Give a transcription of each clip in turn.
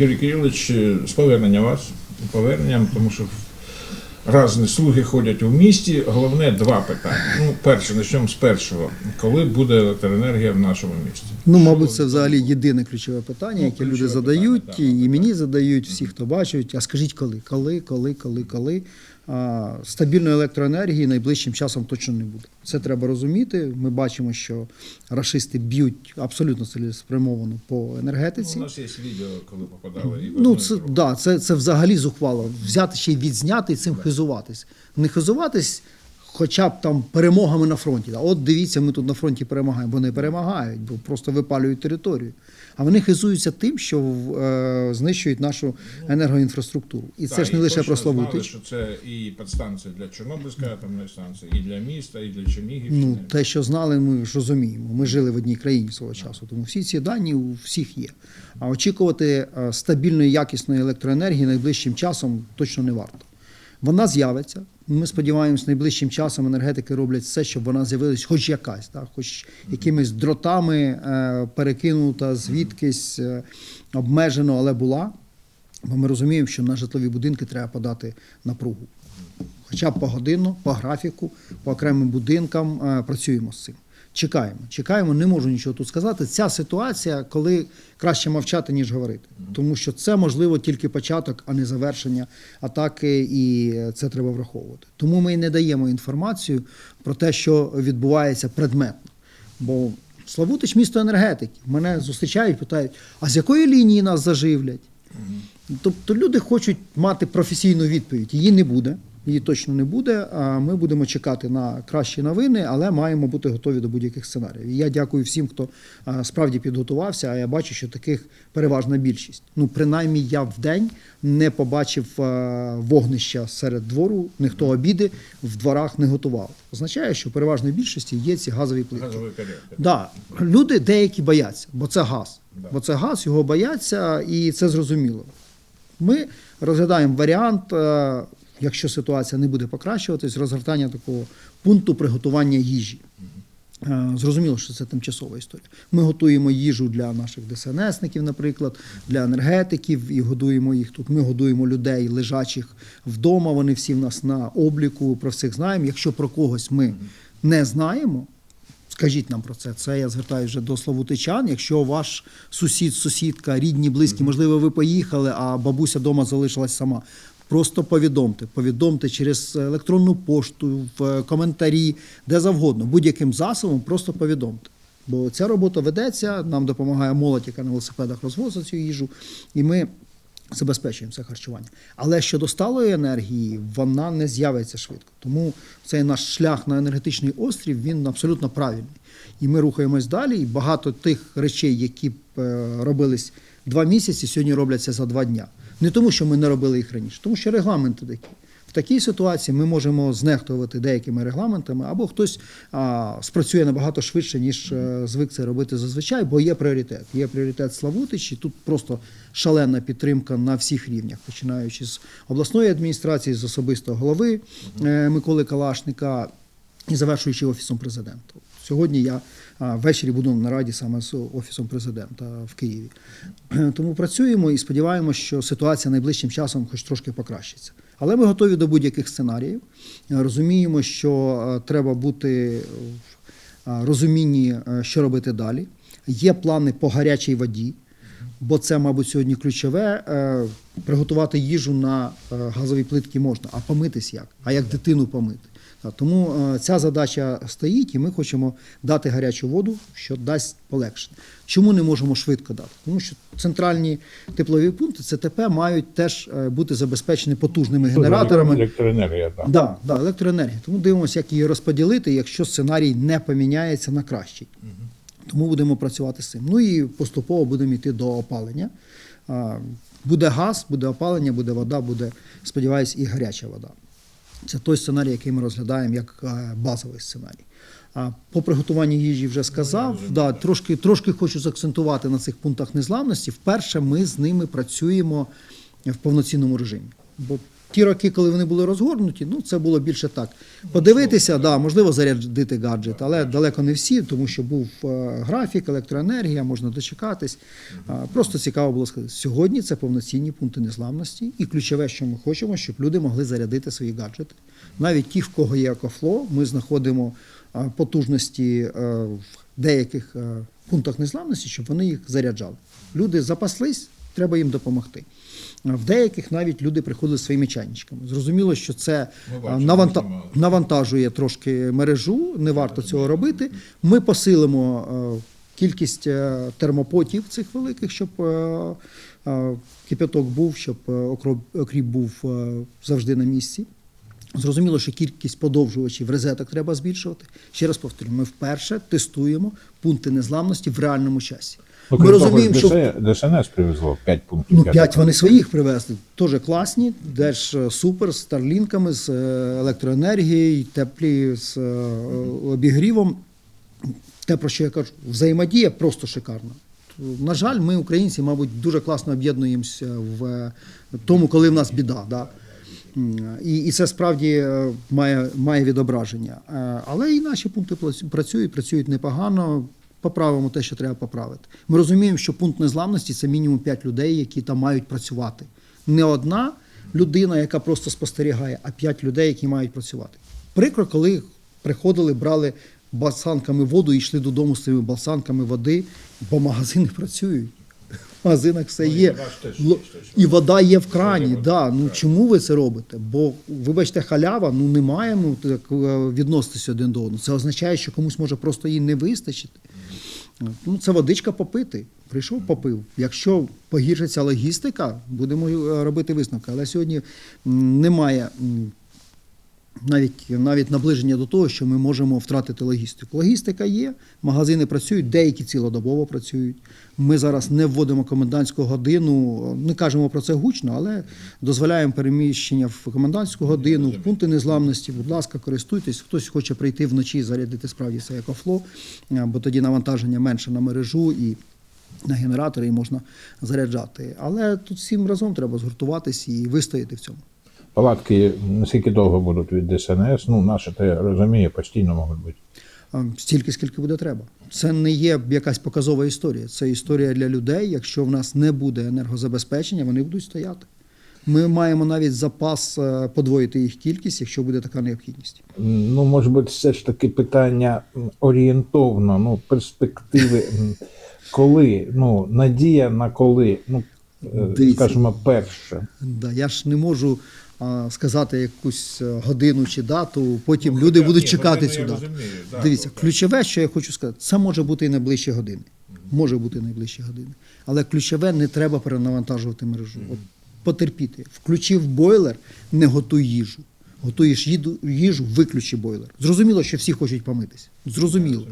Юрій Кирилович, е, з повернення вас, поверненням, тому що разні слуги ходять у місті. Головне два питання. Ну, перше, почнемо з першого. Коли буде електроенергія в нашому місті? Ну, мабуть, це взагалі єдине ключове питання, Ну, яке люди ключове задають, питання, так, і мені задають, всі, хто бачать. А скажіть, коли? Коли, коли, коли, коли? Стабільної електроенергії найближчим часом точно не буде. Це треба розуміти. Ми бачимо, що рашисти б'ють абсолютно цілеспрямовано по Ну, енергетиці. у нас є відео, коли попадали Ну, це, да, це, це взагалі зухвало. Взяти ще й відзняти і цим хизуватись. Не хизуватись хоча б там перемогами на фронті. От дивіться, ми тут на фронті перемагаємо. Вони перемагають, бо просто випалюють територію. А вони хизуються тим, що е, знищують нашу енергоінфраструктуру. І це ж не і лише про Славутич. що це і підстанція для Чорнобильської атомної станції, і для міста, і для Чернігівщини. Ну, те, що знали, ми ж розуміємо. Ми жили в одній країні свого часу, тому всі ці дані у всіх є. А очікувати е, стабільної якісної електроенергії найближчим часом точно не варто. Вона з'явиться. Ми сподіваємось, найближчим часом енергетики роблять все, щоб вона з'явилась хоч якась, так, хоч якимись дротами е, перекинута звідкись е, обмежено, але була. Бо ми розуміємо, що на житлові будинки треба подати напругу. Хоча б погодинно, по графіку, по окремим будинкам е, працюємо з цим. Чекаємо, чекаємо, не можу нічого тут сказати. Ця ситуація, коли краще мовчати, ніж говорити. Тому що це можливо тільки початок, а не завершення атаки, і це треба враховувати. Тому ми не даємо інформацію про те, що відбувається предметно. Бо Славутич місто енергетики. Мене зустрічають, питають: а з якої лінії нас заживлять? Тобто люди хочуть мати професійну відповідь. Її не буде, її точно не буде. Ми будемо чекати на кращі новини, але маємо бути готові до будь-яких сценаріїв. І я дякую всім, хто справді підготувався. А я бачу, що таких переважна більшість. Ну, принаймні, я в день не побачив вогнища серед двору, ніхто обіди в дворах не готував. Означає, що в переважній більшості є ці газові. Газовий. Да, люди деякі бояться, бо це газ. Да. Бо це газ, його бояться, і це зрозуміло. Ми розглядаємо варіант, е, якщо ситуація не буде покращуватись, розгортання такого пункту приготування їжі. Е, Зрозуміло, що це тимчасова історія. Ми готуємо їжу для наших ДСНСників, наприклад, для енергетиків і годуємо їх тут. Ми годуємо людей лежачих вдома. Вони всі в нас на обліку. Про всіх знаємо. Якщо про когось ми не знаємо, Скажіть нам про це. Це я звертаюся вже до славутичан. Якщо ваш сусід, сусідка, рідні, близькі, можливо, ви поїхали, а бабуся вдома залишилась сама. Просто повідомте, повідомте через електронну пошту, в коментарі, де завгодно, будь-яким засобом, просто повідомте. Бо ця робота ведеться, нам допомагає молодь, яка на велосипедах розвозить цю їжу, і ми забезпечуємо це харчування. Але щодо сталої енергії, вона не з'явиться швидко. Тому цей наш шлях на енергетичний острів він абсолютно правильний. І ми рухаємось далі. І багато тих речей, які б е, робились два місяці, сьогодні робляться за два дня. Не тому, що ми не робили їх раніше, тому що регламенти такі. В такій ситуації ми можемо знехтувати деякими регламентами, або хтось а, спрацює набагато швидше, ніж е, звик це робити зазвичай, бо є пріоритет. Є пріоритет Славутич, і тут просто шалена підтримка на всіх рівнях, починаючи з обласної адміністрації, з особистого голови е, Миколи Калашника і завершуючи офісом президента. Сьогодні я ввечері буду на нараді саме з офісом президента в Києві. Тому працюємо і сподіваємося, що ситуація найближчим часом хоч трошки покращиться. Але ми готові до будь-яких сценаріїв. Розуміємо, що треба бути в розумінні, що робити далі. Є плани по гарячій воді, бо це, мабуть, сьогодні ключове. Е, Приготувати їжу на е, газовій плитці можна, а помитись як? А як дитину помити? Та, Тому е, ця задача стоїть, і ми хочемо дати гарячу воду, що дасть полегшення. Чому не можемо швидко дати? Тому що центральні теплові пункти ЦТП мають теж е, бути забезпечені потужними генераторами. Електроенергія, так. Да, да, електроенергія. Тому дивимося, як її розподілити, якщо сценарій не поміняється на кращий. Тому будемо працювати з цим. Ну і поступово будемо йти до опалення. Буде газ, буде опалення, буде вода, буде, сподіваюсь, і гаряча вода. Це той сценарій, який ми розглядаємо як е, базовий сценарій. А по приготуванню їжі вже сказав. Да, трошки, трошки хочу заакцентувати на цих пунктах незламності. Вперше ми з ними працюємо в повноцінному режимі. Бо ті роки, коли вони були розгорнуті, ну це було більше так. Подивитися, да, можливо, зарядити гаджет, але далеко не всі, тому що був е, графік, електроенергія, можна дочекатись. Просто цікаво було сказати. Сьогодні це повноцінні пункти незламності, і ключове, що ми хочемо, щоб люди могли зарядити свої гаджети. Навіть ті, в кого є екофло, ми знаходимо потужності е, в деяких е, пунктах незламності, щоб вони їх заряджали. Люди запаслись, треба їм допомогти. В деяких навіть люди приходили своїми чайничками. Зрозуміло, що це Ми бачимо, наванта... навантажує трошки мережу, не варто цього робити. Ми посилимо е, кількість е, термопотів цих великих, щоб е, е, кипяток був, щоб е, окріп був е, завжди на місці. Зрозуміло, що кількість подовжувачів розеток треба збільшувати. Ще раз повторюю, ми вперше тестуємо пункти незламності в реальному часі. Ми розуміємо, того, що ДСНС привезло 5 пунктів. Ну, Я п'ять вони своїх привезли. Теж класні. Теж е, супер з старлінками, з е, електроенергією, теплі з е, обігрівом. Те, про що я кажу, взаємодія просто шикарна. На жаль, ми, українці, мабуть, дуже класно об'єднуємося в тому, коли в нас біда. Да? І, і це справді е, має, має відображення. Е, Але і наші пункти працюють, працюють непогано. Поправимо те, що треба поправити. Ми розуміємо, що пункт незламності це мінімум 5 людей, які там мають працювати. Не одна людина, яка просто спостерігає, а 5 людей, які мають працювати. Прикро, коли приходили, брали балсанками воду і йшли додому з цими балсанками води, бо магазини працюють. Магазинах все Ну, є. І вода є в крані. Да. Ну чому ви це робите? Бо, вибачте, халява, ну немає ну, так е, відноситися один до одного. Це означає, що комусь може просто її не вистачити. Ну, це водичка попити. Прийшов, попив. Якщо погіршиться логістика, будемо е, робити висновки. Але сьогодні немає навіть, навіть наближення до того, що ми можемо втратити логістику. Логістика є, магазини працюють, деякі цілодобово працюють. Ми зараз не вводимо комендантську годину, не кажемо про це гучно, але дозволяємо переміщення в комендантську годину, в пункти незламності. Будь ласка, користуйтесь. Хтось хоче прийти вночі, зарядити справді це екофло, е, бо тоді навантаження менше на мережу і на генератори і можна заряджати. Але тут всім разом треба згуртуватись і вистояти в цьому. Палатки наскільки довго будуть від ДСНС? Ну, наші, то я розумію, постійно можуть бути. Стільки, скільки буде треба. Це не є якась показова історія. Це історія для людей. Якщо в нас не буде енергозабезпечення, вони будуть стояти. Ми маємо навіть запас е, подвоїти їх кількість, якщо буде така необхідність. Ну, може бути, все ж таки питання орієнтовно, ну, перспективи, коли, ну, надія на коли, ну, е, Дивіться. скажімо, перше. Да, я ж не можу сказати якусь е, годину чи дату, потім Ну, люди будуть ні, чекати годину цю дату. розумію, да, Дивіться, бо- ключове, що я хочу сказати, це може бути і найближчі години. Може бути найближчі години. Але ключове не треба перенавантажувати мережу. От потерпіти. Включив бойлер, не готуй їжу. Готуєш їду, їжу, виключи бойлер. Зрозуміло, що всі хочуть помитися. Зрозуміло.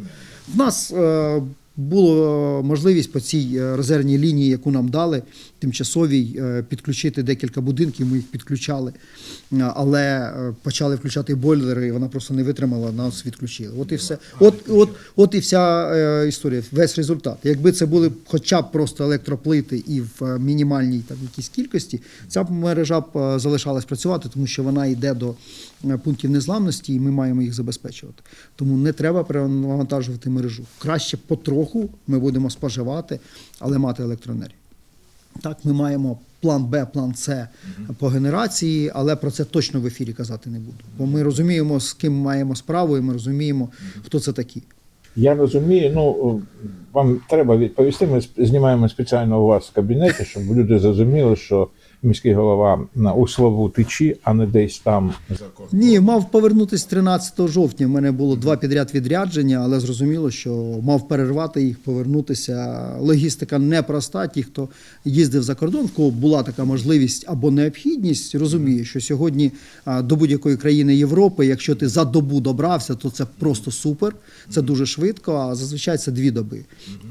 В нас е, була можливість по цій е, резервній лінії, яку нам дали, тимчасовій, е, підключити декілька будинків. Ми їх підключали, Е, але е, почали включати бойлери, і вона просто не витримала, нас відключили. От і все. От, от, от і вся е, історія, весь результат. Якби це були хоча б просто електроплити і в е, мінімальній там якійсь кількості, ця мережа б е, залишалась працювати, тому що вона йде до е, пунктів незламності, і ми маємо їх забезпечувати. Тому не треба перевантажувати мережу. Краще потроху ми будемо споживати, але мати електроенергію. Так, ми маємо план Б, план С по генерації, але про це точно в ефірі казати не буду. Бо ми розуміємо, з ким маємо справу, і ми розуміємо, хто це такі. Я розумію, ну вам треба відповісти. Ми знімаємо спеціально у вас в кабінеті, щоб люди зрозуміли, що міський голова на у Славутичі, а не десь там. за кордон. Ні, мав повернутись 13 жовтня. У мене було два підряд відрядження, але зрозуміло, що мав перервати їх, повернутися. Логістика непроста. Ті, хто їздив за кордон, в кого була така можливість або необхідність, розуміє, що сьогодні до будь-якої країни Європи, якщо ти за добу добрався, то це просто супер. Це дуже швидко. А зазвичай це дві доби.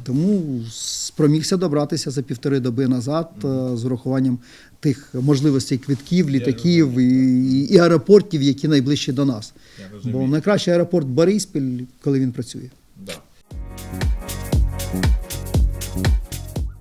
Тому спромігся добратися за півтори доби назад е, з урахуванням тих можливостей квитків, літаків і, і, і аеропортів, які найближчі до нас. Бо найкращий аеропорт Бориспіль, коли він працює. Да.